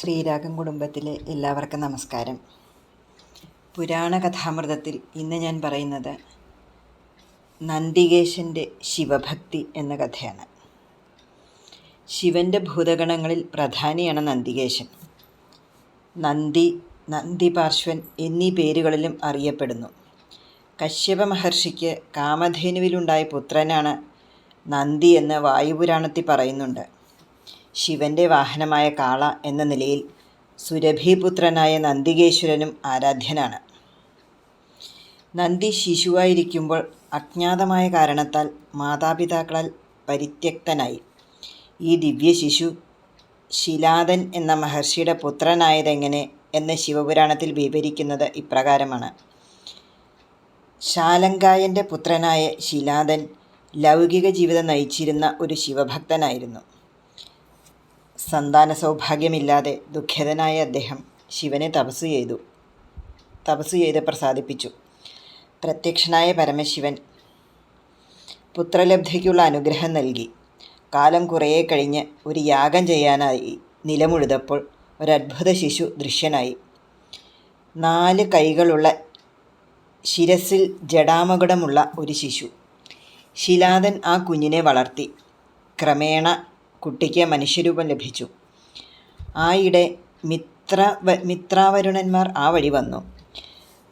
ശ്രീരാഗം കുടുംബത്തിലെ എല്ലാവർക്കും നമസ്കാരം. പുരാണ കഥാമൃതത്തിൽ ഇന്ന് ഞാൻ പറയുന്നത് നന്ദികേശന്റെ ശിവഭക്തി എന്ന കഥയാണ്. ശിവന്റെ ഭൂതഗണങ്ങളിൽ പ്രധാനിയാണ് നന്ദികേശൻ. നന്ദി നന്ദിപാർശ്വൻ എന്നീ പേരുകളിലും അറിയപ്പെടുന്നു. കശ്യപ മഹർഷിക്ക് കാമധേനുവിലുണ്ടായ പുത്രനാണ് നന്ദി എന്ന് വായുപുരാണത്തിൽ പറയുന്നുണ്ട്. ശിവന്റെ വാഹനമായ കാള എന്ന നിലയിൽ സുരഭീപുത്രനായ നന്ദികേശ്വരനും ആരാധ്യനാണ്. നന്ദി ശിശുവായിരിക്കുമ്പോൾ അജ്ഞാതമായ കാരണത്താൽ മാതാപിതാക്കളാൽ പരിത്യക്തനായി. ഈ ദിവ്യ ശിശു ശിലാദൻ എന്ന മഹർഷിയുടെ പുത്രനായതെങ്ങനെ എന്ന് ശിവപുരാണത്തിൽ വിവരിക്കുന്നത് ഇപ്രകാരമാണ്. ശാലങ്കായന്റെ പുത്രനായ ശിലാദൻ ലൗകിക ജീവിതം നയിച്ചിരുന്ന ഒരു ശിവഭക്തനായിരുന്നു. സന്താന സൗഭാഗ്യമില്ലാതെ ദുഃഖിതനായ അദ്ദേഹം ശിവനെ തപസ് ചെയ്തു. തപസ് ചെയ്ത് പ്രസാദിപ്പിച്ചു. പ്രത്യക്ഷനായ പരമശിവൻ പുത്രലബ്ധിക്കുള്ള അനുഗ്രഹം നൽകി. കാലം കുറേ കഴിഞ്ഞ് ഒരു യാഗം ചെയ്യാനായി നിലമുഴുതപ്പോൾ ഒരത്ഭുത ശിശു ദൃശ്യനായി. നാല് കൈകളുള്ള ശിരസിൽ ജടാമകുടമുള്ള ഒരു ശിശു. ശിലാദൻ ആ കുഞ്ഞിനെ വളർത്തി. ക്രമേണ കുട്ടിക്ക് മനുഷ്യരൂപം ലഭിച്ചു. ആയിടെ മിത്ര മിത്രാവരുണന്മാർ ആ വഴി വന്നു.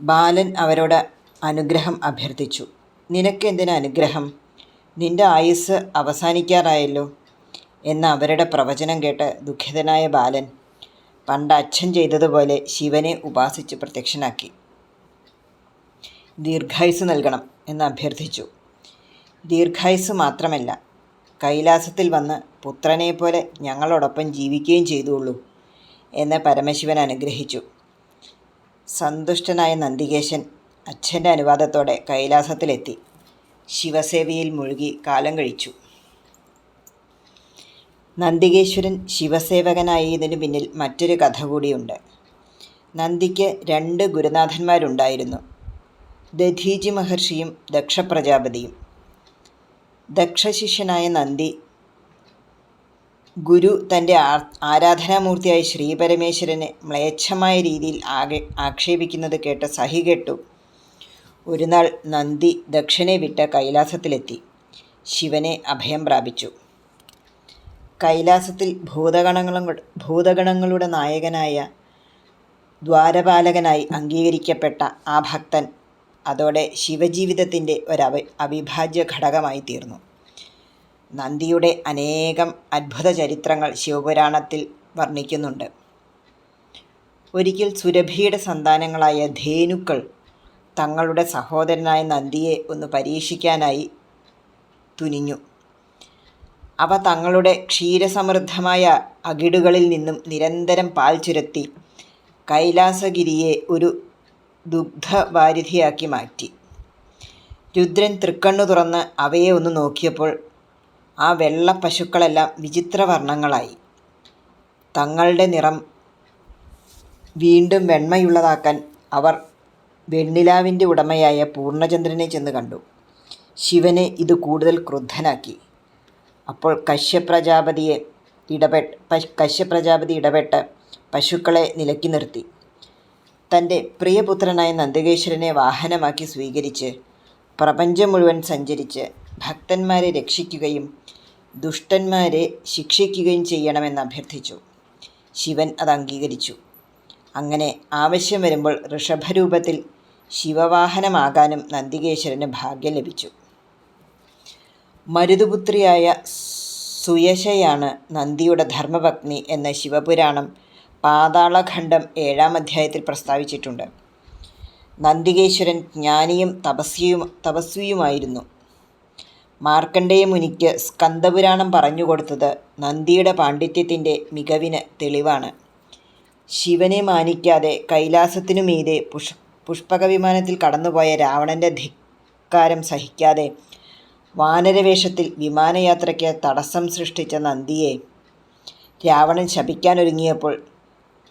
ബാലൻ അവരോട് അനുഗ്രഹം അഭ്യർത്ഥിച്ചു. നിനക്ക് എന്തിനാ അനുഗ്രഹം? നിന്റെ ആയുസ് അവസാനിക്കാറായല്ലോ എന്ന അവരുടെ പ്രവചനം കേട്ട് ദുഃഖിതനായ ബാലൻ പണ്ട് അച്ഛൻ ചെയ്തതുപോലെ ശിവനെ ഉപാസിച്ച് പ്രത്യക്ഷനാക്കി. ദീർഘായുസ് നൽകണം എന്ന് അഭ്യർത്ഥിച്ചു. ദീർഘായുസ് മാത്രമല്ല കൈലാസത്തിൽ വന്ന് പുത്രനെ പോലെ ഞങ്ങളോടൊപ്പം ജീവിക്കുകയും ചെയ്തുള്ളൂ എന്ന് പരമശിവൻ അനുഗ്രഹിച്ചു. സന്തുഷ്ടനായ നന്ദികേശൻ അച്ഛന്റെ അനുവാദത്തോടെ കൈലാസത്തിലെത്തി. ശിവസേവയിൽ മുഴുകി കാലം കഴിച്ചു. നന്ദികേശ്വരൻ ശിവസേവകനായതിനു പിന്നിൽ മറ്റൊരു കഥ കൂടിയുണ്ട്. നന്ദിക്ക് രണ്ട് ഗുരുനാഥന്മാരുണ്ടായിരുന്നു. ദധീജി മഹർഷിയും ദക്ഷപ്രജാപതിയും. ദക്ഷശിഷ്യനായ നന്ദി ഗുരു തന്റെ ആരാധനാമൂർത്തിയായ ശ്രീപരമേശ്വരനെ മ്ലേച്ഛമായ രീതിയിൽ ആകെ ആക്ഷേപിക്കുന്നത് കേട്ട് സഹികെട്ടു ഒരു നാൾ നന്ദി ദക്ഷിണെ വിട്ട കൈലാസത്തിലെത്തി. ശിവനെ അഭയം പ്രാപിച്ചു. കൈലാസത്തിൽ ഭൂതഗണങ്ങളും ഭൂതഗണങ്ങളുടെ നായകനായ ദ്വാരപാലകനായി അംഗീകരിക്കപ്പെട്ട ആ ഭക്തൻ അതോടെ ശിവജീവിതത്തിന്റെ ഒരു അവിഭാജ്യ ഘടകമായി തീർന്നു. നന്ദിയുടെ അനേകം അത്ഭുത ചരിത്രങ്ങൾ ശിവപുരാണത്തിൽ വർണിക്കുന്നുണ്ട്. ഒരിക്കൽ സുരഭിയുടെ സന്താനങ്ങളായ ധേനുക്കൾ തങ്ങളുടെ സഹോദരനായ നന്ദിയെ ഒന്ന് പരീക്ഷിക്കാനായി തുനിഞ്ഞു. അവ തങ്ങളുടെ ക്ഷീരസമൃദ്ധമായ അകിടുകളിൽ നിന്നും നിരന്തരം പാൽ ചുരത്തി കൈലാസഗിരിയെ ഒരു ദുഗ്ധവാരിധിയാക്കി മാറ്റി. രുദ്രൻ തൃക്കണ്ണു തുറന്ന് അവയെ ഒന്ന് നോക്കിയപ്പോൾ ആ വെള്ള പശുക്കളെല്ലാം വിചിത്ര വർണങ്ങളായി തങ്ങളുടെ നിറം വീണ്ടും വെണ്മയുള്ളതാക്കാൻ അവർ വെണ്ണിലാവിന്റെ ഉടമയായ പൂർണചന്ദ്രനെ ചെന്ന് കണ്ടു. ശിവനെ ഇത് കൂടുതൽ ക്രുദ്ധനാക്കി. അപ്പോൾ കശ്യപ്രജാപതിയെ ഇടപെട്ട് കശ്യപ്രജാപതി ഇടപെട്ട് പശുക്കളെ നിലക്കി നിർത്തി. തന്റെ പ്രിയപുത്രനായ നന്ദകേശ്വരനെ വാഹനമാക്കി സ്വീകരിച്ച് പ്രപഞ്ചം മുഴുവൻ സഞ്ചരിച്ച് ഭക്തന്മാരെ രക്ഷിക്കുകയും ദുഷ്ടന്മാരെ ശിക്ഷിക്കുകയും ചെയ്യണമെന്ന് അഭ്യർത്ഥിച്ചു. ശിവൻ അത് അംഗീകരിച്ചു. അങ്ങനെ ആവശ്യം വരുമ്പോൾ ഋഷഭരൂപത്തിൽ ശിവവാഹനമാകാനും നന്ദികേശ്വരന് ഭാഗ്യം ലഭിച്ചു. മരുതുപുത്രിയായ സുയശയാണ് നന്ദിയുടെ ധർമ്മപത്നി എന്ന ശിവപുരാണം പാതാളഖണ്ഡം ഏഴാം അധ്യായത്തിൽ പ്രസ്താവിച്ചിട്ടുണ്ട്. നന്ദികേശ്വരൻ ജ്ഞാനിയും തപസ്വിയും തപസ്വിയുമായിരുന്നു. മാർക്കണ്ഡേയ മുനിക്ക് സ്കന്ദപുരാണം പറഞ്ഞുകൊടുത്തത് നന്ദിയുടെ പാണ്ഡിത്യത്തിന്റെ മികവിന് തെളിവാണ്. ശിവനെ മാനിക്കാതെ കൈലാസത്തിനു മീതെ പുഷ് പുഷ്പക വിമാനത്തിൽ കടന്നുപോയ രാവണന്റെ ധിക്കാരം സഹിക്കാതെ വാനരവേഷത്തിൽ വിമാനയാത്രയ്ക്ക് തടസ്സം സൃഷ്ടിച്ച നന്ദിയെ രാവണൻ ശപിക്കാനൊരുങ്ങിയപ്പോൾ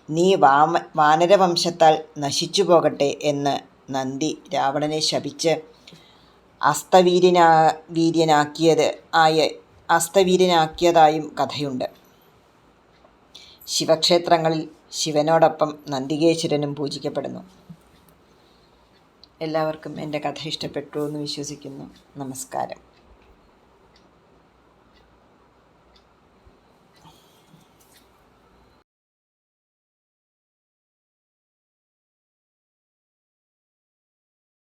നീ വാമ വാനരവംശത്താൽ നശിച്ചു പോകട്ടെ എന്ന് നന്ദി രാവണനെ ശപിച്ച് അസ്തവീര്യനാ വീര്യനാക്കിയത് ആയ അസ്തവീര്യനാക്കിയതായും കഥയുണ്ട്. ശിവക്ഷേത്രങ്ങളിൽ ശിവനോടൊപ്പം നന്ദികേശ്വരനും പൂജിക്കപ്പെടുന്നു. എല്ലാവർക്കും എന്റെ കഥ ഇഷ്ടപ്പെട്ടു എന്ന് വിശ്വസിക്കുന്നു. നമസ്കാരം.